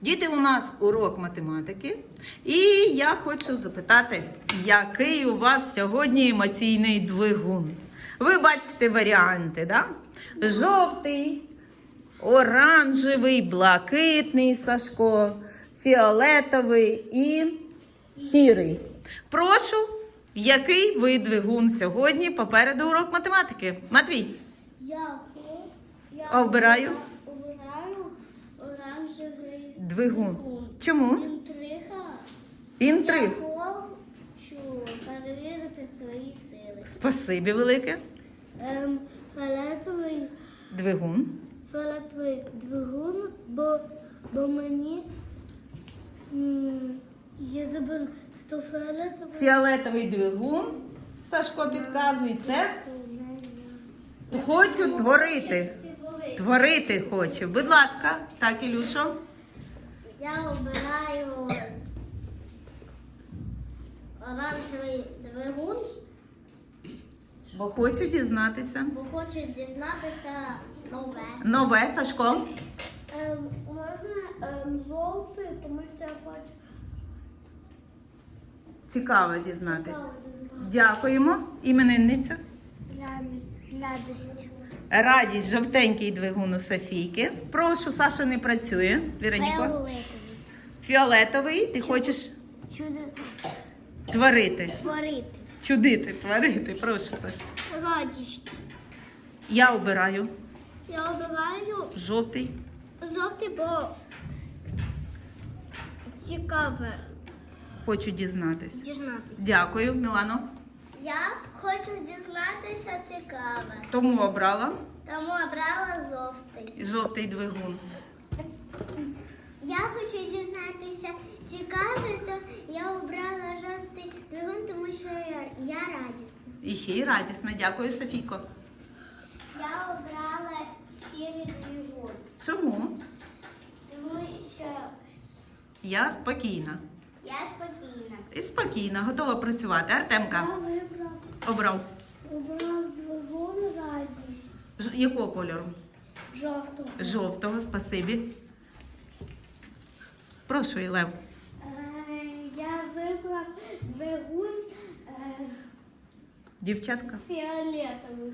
Діти, у нас урок математики, і я хочу запитати, який у вас сьогодні емоційний двигун? Ви бачите варіанти, да? Жовтий, оранжевий, блакитний Сашко, фіолетовий і сірий. Прошу, який ви двигун сьогодні попереду урок математики? Матвій, Я, я Обираю. обираю двигун. Чому? Інтрига. Інтриг. Я хочу перевірити свої сили. Спасибі велике. Ем, фіолетовий, Двигун. фіолетовий двигун, бо, бо мені м, я забув сто фіолетовий. Фіолетовий двигун. Сашко підказує це. Хочу творити. Творити хочу. Будь ласка, так, Ілюшо. Я обираю оранжевий двигун, Бо хочу дізнатися. бо хочу дізнатися нове. Нове Сашко. Ем, можна ем, жовтий, тому що я хочу Цікаво дізнатися. Дякуємо. Іменинниця. радість. радість. Радість, жовтенький двигун у Софійки. Прошу, Саша не працює. Віроніко. Фіолетовий. Фіолетовий. Ти хочеш Чудо творити. творити. Чудити, творити. Прошу, Саша. Радість. Я обираю Я обираю жовтий. жовтий, бо цікаве Хочу дізнатись. дізнатися. Дякую, Мілано. Я хочу дізнатися цікаве. Тому обрала Тому обрала жовтий. жовтий двигун. Я хочу дізнатися цікаве, то я обрала жовтий двигун, тому що я, я радісна. І ще й радісна. Дякую, Софійко. Я обрала сірий двигун, Чому? тому що Я спокійна. Я. І спокійна, готова працювати. Артемка вибрав, обрав. обрав двигун радість Ж- якого кольору? жовтого. Жовтого, спасибі. Прошу, Ілев. Е, Я вибрав двигун е, Дівчатка. фіолетовий.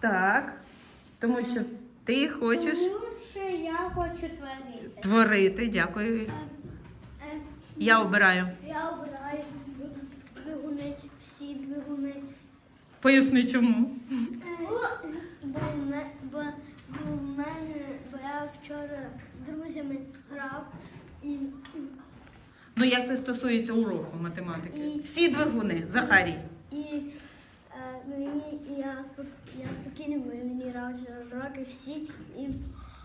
Так. Тому що ти хочеш Тому що я хочу творити. творити. Дякую. Е, Я обираю. Я обираю двигуни, всі двигуни. Поясни чому. Бо, в ме- бо, бо в мене, бо я вчора з друзями грав і, Ну, як це стосується уроку математики? І- Всі двигуни, Захарій. і, е, мені, і я, спок, я спокійно, бо мені нравляться роки всі. І,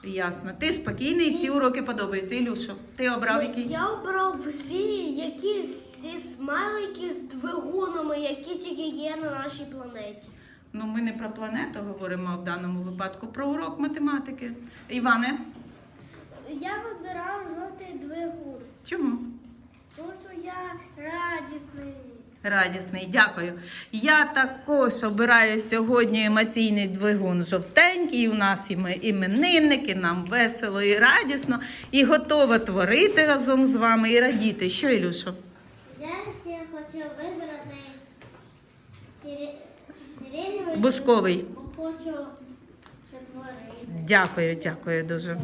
Ясно. Ти спокійний, всі уроки подобаються. Ілюшо, ти обрав який? Я обрав всі які всі смайлики з двигунами, які тільки є на нашій планеті. Ну, ми не про планету говоримо а в даному випадку, про урок математики. Іване, я вибирав жовтий двигун, чому? тому що я радісний. Радісний, дякую. Я також обираю сьогодні емоційний двигун жовтенький. У нас і ми іменинники, нам весело і радісно, і готова творити разом з вами і радіти. Що, Ілюшо? Зараз я хочу вибрати сиреневий Бусковий. хочу. Дякую, дякую дуже.